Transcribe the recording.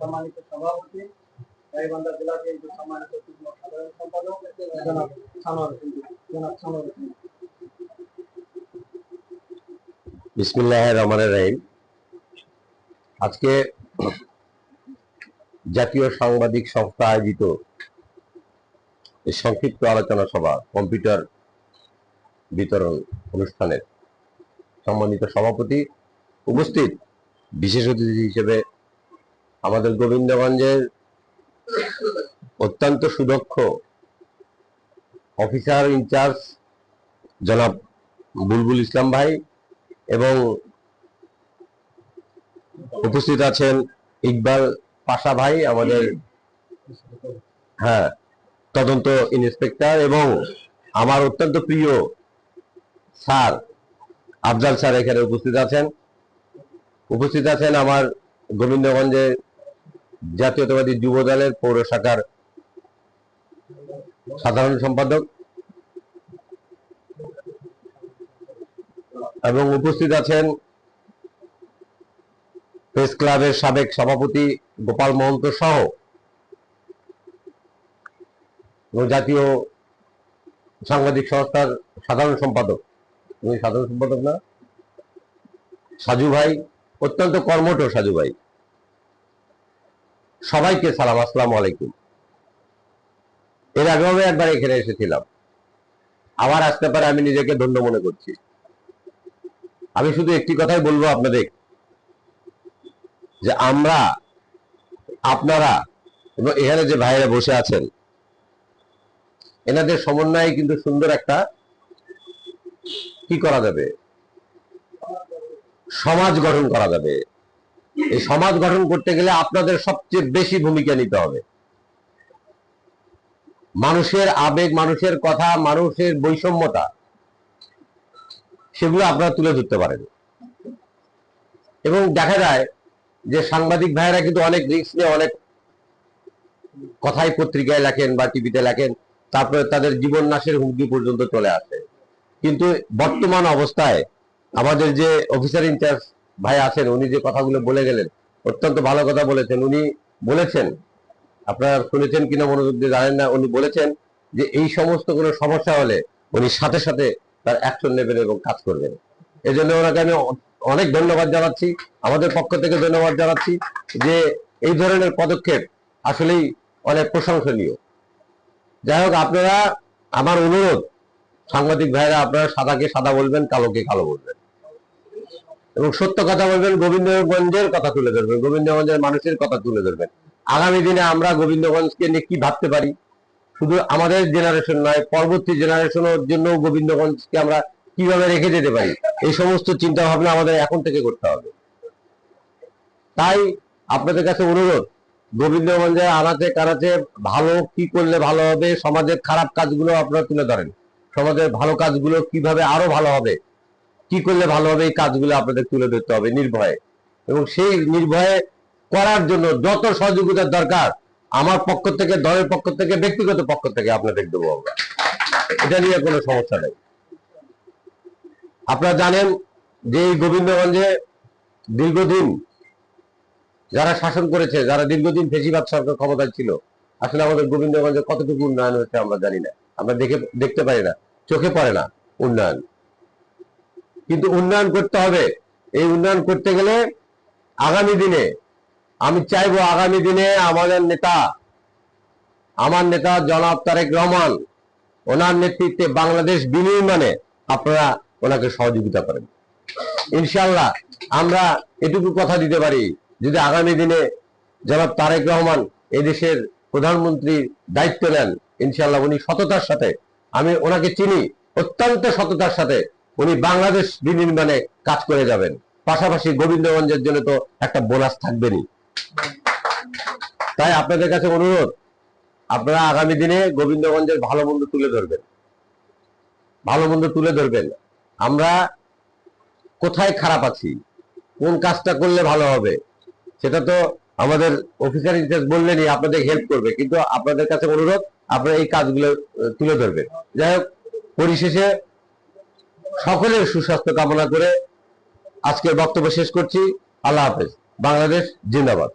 সম্মানিত সভাপতি জেলা সম্মানিত যুগ্ম সাধারণ সম্পাদক, জনাব জনাব বিসমিল্লাহ রহমান রহিম। আজকে জাতীয় সাংবাদিক সংস্থা আয়োজিত সংক্ষিপ্ত আলোচনা সভা, কম্পিউটার বিতরণ অনুষ্ঠানের সম্মানিত সভাপতি উপস্থিত বিশেষ অতিথি হিসেবে আমাদের গোবিন্দগঞ্জের অত্যন্ত সুদক্ষ অফিসার ইনচার্জ জনাব বুলবুল ইসলাম ভাই এবং উপস্থিত আছেন ইকবাল পাশা ভাই, আমাদের হ্যাঁ তদন্ত ইন্সপেক্টর এবং আমার অত্যন্ত প্রিয় স্যার, আফজাল স্যার এখানে উপস্থিত আছেন। উপস্থিত আছেন আমার গোবিন্দগঞ্জে জাতীয়তাবাদী যুব দলের পৌর শাখার সাধারণ সম্পাদক এবং উপস্থিত আছেন প্রেস ক্লাবের সাবেক সভাপতি গোপাল মহন্ত সহ জাতীয় সাংবাদিক সংস্থার সাধারণ সম্পাদক। সাধারণ সম্পাদক না। সাজু ভাই, অত্যন্ত কর্মঠ সাজু ভাই। সবাইকে সালাম, আসসালামু আলাইকুম। এর আগেও আমি একবার এখানে এসেছিলাম। আবার আসতে পারে, আমি নিজেকে ধন্য মনে করছি। আমি শুধু একটি কথাই বলব আপনাদের, যে আমরা, আপনারা এবং এখানে যে ভাইরা বসে আছেন, এনাদের সমন্বয়ে কিন্তু সুন্দর একটা কি করা যাবে? সমাজ গঠন করা যাবে। এই সমাজ গঠন করতে গেলে আপনাদের সবচেয়ে বেশি ভূমিকা নিতে হবে। মানুষের আবেগ, মানুষের কথা, মানুষের বৈষম্যতা, সেগুলো আপনারা তুলে ধরতে পারেন। এবং দেখা যায় যে সাংবাদিক ভাইয়েরা কিন্তু অনেক রিস্ক নিয়ে অনেক কথাই পত্রিকায় লেখেন বা টিভিতে লেখেন, তারপরে তাদের জীবন নাশের হুমকি পর্যন্ত চলে আসে। কিন্তু বর্তমান অবস্থায় আমাদের যে অফিসার ইনচার্জ ভাই আছেন, উনি যে কথাগুলো বলে গেলেন, অত্যন্ত ভালো কথা বলেছেন। উনি বলেছেন, আপনারা শুনেছেন কিনা মনোযোগ দিয়ে জানেন না, উনি বলেছেন যে এই সমস্ত কোনো সমস্যা হলে উনি সাথে সাথে তার অ্যাকশন নেবেন এবং কাজ করবেন। এই জন্য ওনাকে আমি অনেক ধন্যবাদ জানাচ্ছি, আমাদের পক্ষ থেকে ধন্যবাদ জানাচ্ছি যে এই ধরনের পদক্ষেপ আসলেই অনেক প্রশংসনীয়। যাই হোক, আপনারা, আমার অনুরোধ, সাংবাদিক ভাইরা আপনারা সাদাকে সাদা বলবেন, কালোকে কালো বলবেন। এবং সত্য কথা বলবেন, গোবিন্দগঞ্জের কথা তুলে ধরবেন, গোবিন্দগঞ্জের মানুষের কথা তুলে ধরবেন। আগামী দিনে আমরা গোবিন্দগঞ্জকে নিয়ে কি ভাবতে পারি? শুধু আমাদের জেনারেশন নয়, পরবর্তী জেনারেশনের জন্য গোবিন্দগঞ্জকে আমরা কীভাবে রেখে যেতে পারি? এই সমস্ত চিন্তা ভাবনা আমাদের এখন থেকে করতে হবে। তাই আপনাদের কাছে অনুরোধ, গোবিন্দগঞ্জে আনাচে কানাচে ভালো কি করলে ভালো হবে, সমাজের খারাপ কাজগুলো আপনারা তুলে ধরেন। সমাজের ভালো কাজগুলো কীভাবে আরও ভালো হবে কি করলে ভালো হবে এই কাজগুলো আপনাদের তুলে ধরতে হবে নির্ভয়ে। এবং সেই নির্ভয়ে করার জন্য যত সহযোগিতার দরকার, আমার পক্ষ থেকে, দলের পক্ষ থেকে, ব্যক্তিগত পক্ষ থেকে আপনাদের দেবো আমরা। এটা নিয়ে কোনো সমস্যা নেই। আপনারা জানেন যে এই গোবিন্দগঞ্জে দীর্ঘদিন যারা শাসন করেছে, যারা দীর্ঘদিন ফেসিবাদ সরকার ক্ষমতায় ছিল, আসলে আমাদের গোবিন্দগঞ্জে কতটুকু উন্নয়ন হচ্ছে আমরা জানি না। আমরা দেখে দেখতে পারি না। চোখে পড়ে না উন্নয়ন। কিন্তু উন্নয়ন করতে হবে। এই উন্নয়ন করতে গেলে আগামী দিনে, আমি চাইব আগামী দিনে আমাদের নেতা, আমার নেতা জনাব তারেক রহমান, ওনার নেতৃত্বে বাংলাদেশ বিনির্মাণে আপনারা ওনাকে সহযোগিতা করেন। ইনশাল্লাহ আমরা এটুকু কথা দিতে পারি যদি আগামী দিনে জনাব তারেক রহমান এদেশের প্রধানমন্ত্রীর দায়িত্ব নেন ইনশাল্লাহ উনি সততার সাথে, আমি ওনাকে চিনি, অত্যন্ত সততার সাথে উনি বাংলাদেশ বিনির্মাণে কাজ করে যাবেন। পাশাপাশি গোবিন্দগঞ্জের জন্য তো একটা বোনাস থাকবেনই। তাই আপনাদের কাছে অনুরোধ, আপনারা আগামী দিনে গোবিন্দগঞ্জের ভালো মন্দ তুলে ধরবেন। ভালো মন্দ তুলে ধরবেন। আমরা কোথায় খারাপ আছি? কোন কাজটা করলে ভালো হবে? সেটা তো আমাদের অফিসার ইনচার্জ বললেনই, আপনাদের হেল্প করবে। কিন্তু আপনাদের কাছে অনুরোধ, আপনারা এই কাজগুলো তুলে ধরবেন। যাই হোক, পরিশেষে সকলের সুস্বাস্থ্য কামনা করে আজকের বক্তব্য শেষ করছি। আল্লাহ হাফেজ। বাংলাদেশ জিন্দাবাদ।